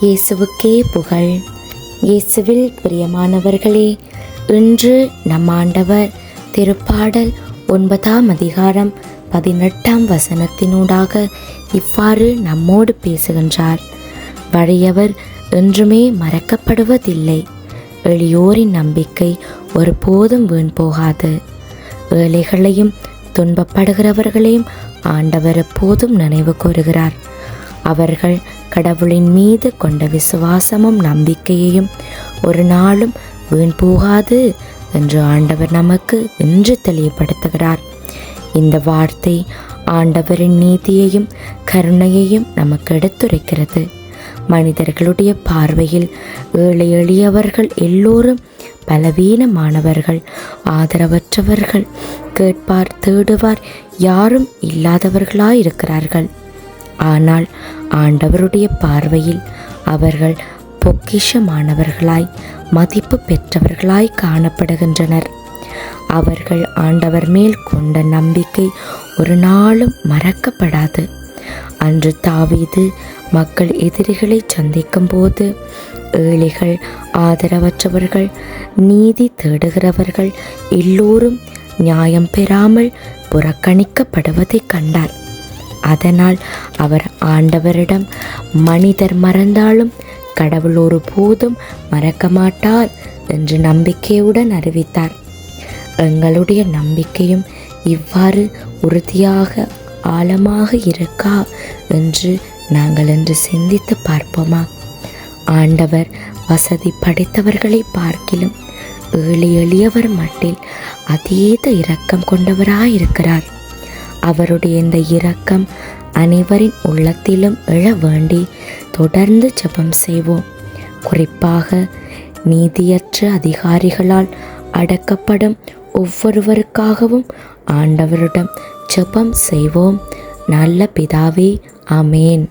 இயேசுவுக்கே புகழ். இயேசுவில் பிரியமானவர்களே இன்று நம் ஆண்டவர் திருப்பாடல் ஒன்பதாம் அதிகாரம் பதினெட்டாம் வசனத்தினூடாக இவ்வாறு நம்மோடு பேசுகின்றார். வழியவர் என்றுமே மறக்கப்படுவதில்லை. எளியோரின் நம்பிக்கை ஒருபோதும் வீண் போகாது. ஏழைகளையும் துன்பப்படுகிறவர்களையும் ஆண்டவர் எப்போதும் நினைவு கூறுகிறார். அவர்கள் கடவுளின் மீது கொண்ட விசுவாசமும் நம்பிக்கையையும் ஒரு நாளும் வீண் போகாது என்று ஆண்டவர் நமக்கு இன்று தெளிவுபடுத்துகிறார். இந்த வார்த்தை ஆண்டவரின் நீதியையும் கருணையையும் நமக்கு எடுத்துரைக்கிறது. மனிதர்களுடைய பார்வையில் ஏழை எளியவர்கள் எல்லோரும் பலவீனமானவர்கள் ஆதரவற்றவர்கள் கேட்பார் தேடுவார் யாரும் இல்லாதவர்களாயிருக்கிறார்கள். ஆனால் ஆண்டவருடைய பார்வையில் அவர்கள் பொக்கிஷமானவர்களாய் மதிப்பு பெற்றவர்களாய் காணப்படுகின்றனர். அவர்கள் ஆண்டவர் மேல் கொண்ட நம்பிக்கை ஒரு நாளும் மறக்கப்படாது. அன்று தாவீது மக்கள் எதிரிகளை சந்திக்கும் போது ஏழைகள் ஆதரவற்றவர்கள் நீதி தேடுகிறவர்கள் எல்லோரும் நியாயம் பெறாமல் புறக்கணிக்கப்படுவதை கண்டார். அதனால் அவர் ஆண்டவரிடம் மனிதர் மறந்தாலும் கடவுள் ஒரு போதும் மறக்க மாட்டார் என்று நம்பிக்கையுடன் அறிவித்தார். எங்களுடைய நம்பிக்கையும் இவ்வாறு உறுதியாக ஆழமாக இருக்கா என்று நாங்கள் என்று சிந்தித்து பார்ப்போமா? ஆண்டவர் வசதி படைத்தவர்களை பார்க்கிலும் ஏழை எளியவர் மட்டில் அதீத இரக்கம் கொண்டவராயிருக்கிறார். அவருடைய இந்த இரக்கம் அனைவரின் உள்ளத்திலும் எழ வேண்டி தொடர்ந்து ஜெபம் செய்வோம். குறிப்பாக நீதியற்ற அதிகாரிகளால் அடக்கப்படும் ஒவ்வொருவருக்காகவும் ஆண்டவரிடம் ஜெபம் செய்வோம். நல்ல பிதாவே அமேன்